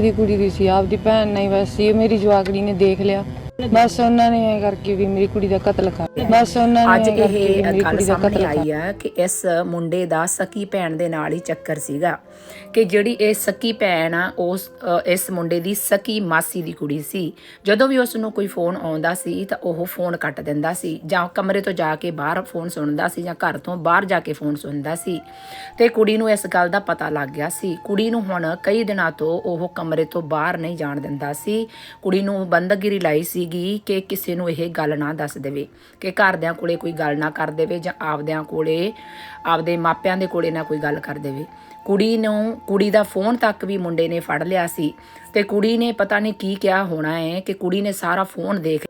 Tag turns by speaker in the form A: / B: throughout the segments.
A: ਦੀ ਕੁੜੀ ਦੀ ਸੀ ਆਪਦੀ ਭੈਣ ਨਹੀਂ ਬਸ ਸੀ ਮੇਰੀ ਜਵਾਕੜੀ ਨੇ ਦੇਖ ਲਿਆ। ਬਸ ਉਹਨਾਂ ਨੇ ਐ ਕਰਕੇ ਵੀ ਮੇਰੀ ਕੁੜੀ ਦਾ ਕਤਲ ਕਰ। ਬਸ ਉਹਨਾਂ ਨੇ
B: ਅੱਜ ਇਹ ਗੱਲ ਸਾਹਮਣੇ ਆਈ ਹੈ ਕਿ ਇਸ ਮੁੰਡੇ ਦਾ ਸਕੀ ਭੈਣ ਦੇ ਨਾਲ ਹੀ ਚੱਕਰ ਸੀਗਾ ਕਿ ਜਿਹੜੀ ਇਹ ਸਕੀ ਭੈਣ ਆ ਉਸ ਇਸ ਮੁੰਡੇ ਦੀ ਸਕੀ ਮਾਸੀ ਦੀ ਕੁੜੀ ਸੀ। ਜਦੋਂ ਵੀ ਉਸ ਨੂੰ ਕੋਈ ਫੋਨ ਆਉਂਦਾ ਸੀ ਤਾਂ ਉਹ ਫੋਨ ਕੱਟ ਦਿੰਦਾ ਸੀ ਜਾਂ ਕਮਰੇ ਤੋਂ ਜਾ ਕੇ ਬਾਹਰ ਫੋਨ ਸੁਣਦਾ ਸੀ ਜਾਂ ਘਰ ਤੋਂ ਬਾਹਰ ਜਾ ਕੇ ਫੋਨ ਸੁਣਦਾ ਸੀ। ਤੇ ਕੁੜੀ ਨੂੰ ਇਸ ਗੱਲ ਦਾ ਪਤਾ ਲੱਗ ਗਿਆ ਸੀ। ਕੁੜੀ ਨੂੰ ਹੁਣ ਕਈ ਦਿਨਾਂ ਤੋਂ ਉਹ ਕਮਰੇ ਤੋਂ ਬਾਹਰ ਨਹੀਂ ਜਾਣ ਦਿੰਦਾ ਸੀ। ਕੁੜੀ ਨੂੰ ਬੰਦਗਿਰੀ ਲਾਈ ਸੀਗੀ ਕਿ ਕਿਸੇ ਨੂੰ ਇਹ ਗੱਲ ਨਾ ਦੱਸ ਦੇਵੇ, ਕਿ ਘਰਦਿਆਂ ਕੋਲੇ ਕੋਈ ਗੱਲ ਨਾ ਕਰ ਦੇਵੇ ਜਾਂ ਆਪਦਿਆਂ ਕੋਲੇ, ਆਪਦੇ ਮਾਪਿਆਂ ਦੇ ਕੋਲੇ ਨਾ ਕੋਈ ਗੱਲ ਕਰ ਦੇਵੇ। ਕੁੜੀ ਨੂੰ, ਕੁੜੀ ਦਾ ਫੋਨ ਤੱਕ ਵੀ ਮੁੰਡੇ ਨੇ ਫੜ ਲਿਆ ਸੀ ਤੇ ਕੁੜੀ ਨੇ ਪਤਾ ਨਹੀਂ ਕੀ ਕਿਹਾ ਹੋਣਾ ਹੈ ਕਿ ਕੁੜੀ ਨੇ ਸਾਰਾ ਫੋਨ ਦੇਖ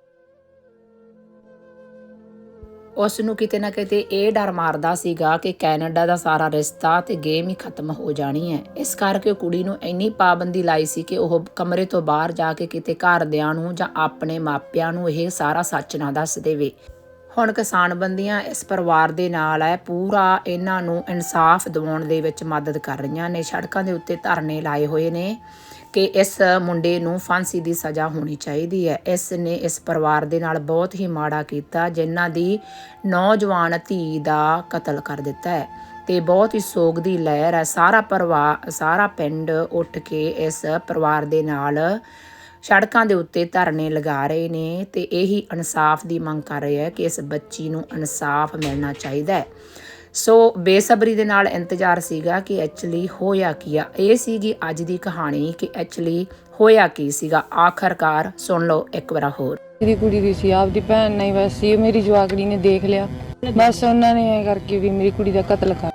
B: ਉਸ ਨੂੰ ਕਿਤੇ ਨਾ ਕਿਤੇ ਇਹ ਡਰ ਮਾਰਦਾ ਸੀਗਾ ਕਿ ਕੈਨੇਡਾ ਦਾ ਸਾਰਾ ਰਿਸ਼ਤਾ ਤੇ ਗੇਮ ਹੀ ਖਤਮ ਹੋ ਜਾਣੀ ਹੈ। ਇਸ ਕਰਕੇ ਕੁੜੀ ਨੂੰ ਇੰਨੀ ਪਾਬੰਦੀ ਲਾਈ ਸੀ ਕਿ ਉਹ ਕਮਰੇ ਤੋਂ ਬਾਹਰ ਜਾ ਕੇ ਕਿਤੇ ਘਰਦਿਆਂ ਨੂੰ ਜਾਂ ਆਪਣੇ ਮਾਪਿਆਂ ਨੂੰ ਇਹ ਸਾਰਾ ਸੱਚ ਨਾ ਦੱਸ ਦੇਵੇ। ਹੁਣ ਕਿਸਾਨ ਬੰਦੀਆਂ ਇਸ ਪਰਿਵਾਰ ਦੇ ਨਾਲ ਹੈ, ਪੂਰਾ ਇਹਨਾਂ ਨੂੰ ਇਨਸਾਫ ਦਿਵਾਉਣ ਦੇ ਵਿੱਚ ਮਦਦ ਕਰ ਰਹੀਆਂ ਨੇ, ਸੜਕਾਂ ਦੇ ਉੱਤੇ ਧਰਨੇ ਲਾਏ ਹੋਏ ਨੇ। ਕਿ ਇਸ ਮੁੰਡੇ ਨੂੰ ਫਾਂਸੀ ਦੀ ਸਜ਼ਾ ਹੋਣੀ ਚਾਹੀਦੀ ਹੈ। ਇਸ ਨੇ ਇਸ ਪਰਿਵਾਰ ਦੇ ਨਾਲ ਬਹੁਤ ਹੀ ਮਾੜਾ ਕੀਤਾ, ਜਿਨ੍ਹਾਂ ਦੀ ਨੌਜਵਾਨ ਧੀ ਦਾ ਕਤਲ ਕਰ ਦਿੱਤਾ ਹੈ ਤੇ ਬਹੁਤ ਹੀ ਸੋਗ ਦੀ ਲਹਿਰ ਹੈ। ਸਾਰਾ ਪਰਿਵਾਰ, ਸਾਰਾ ਪਿੰਡ ਉੱਠ ਕੇ ਇਸ ਪਰਿਵਾਰ ਦੇ ਨਾਲ ਸੜਕਾਂ ਦੇ ਉੱਤੇ ਧਰਨੇ ਲਗਾ ਰਹੇ ਨੇ ਤੇ ਇਹੀ ਇਨਸਾਫ ਦੀ ਮੰਗ ਕਰ ਰਹੇ ਹੈ ਕਿ ਇਸ ਬੱਚੀ ਨੂੰ ਇਨਸਾਫ ਮਿਲਣਾ ਚਾਹੀਦਾ ਹੈ। ਸੋ ਬੇਸਬਰੀ ਦੇ ਨਾਲ ਇੰਤਜ਼ਾਰ ਸੀਗਾ ਕਿ ਐਕਚੁਅਲੀ ਹੋਇਆ ਕੀ ਆ। ਇਹ ਸੀਗੀ ਅੱਜ ਦੀ ਕਹਾਣੀ ਕਿ ਐਕਚੁਅਲੀ ਹੋਇਆ ਕੀ ਸੀਗਾ। ਆਖਰਕਾਰ ਸੁਣ ਲਓ ਇੱਕ ਵਾਰ ਹੋਰ।
A: ਮੇਰੀ ਕੁੜੀ ਦੀ ਸੀ, ਆਪਦੀ ਭੈਣ ਨਹੀਂ ਬਸ ਸੀ, ਮੇਰੀ ਜਵਾਕੜੀ ਨੇ ਦੇਖ ਲਿਆ। ਬਸ ਉਹਨਾਂ ਨੇ ਐ ਕਰਕੇ ਵੀ ਮੇਰੀ ਕੁੜੀ ਦਾ ਕਤਲ ਕਰ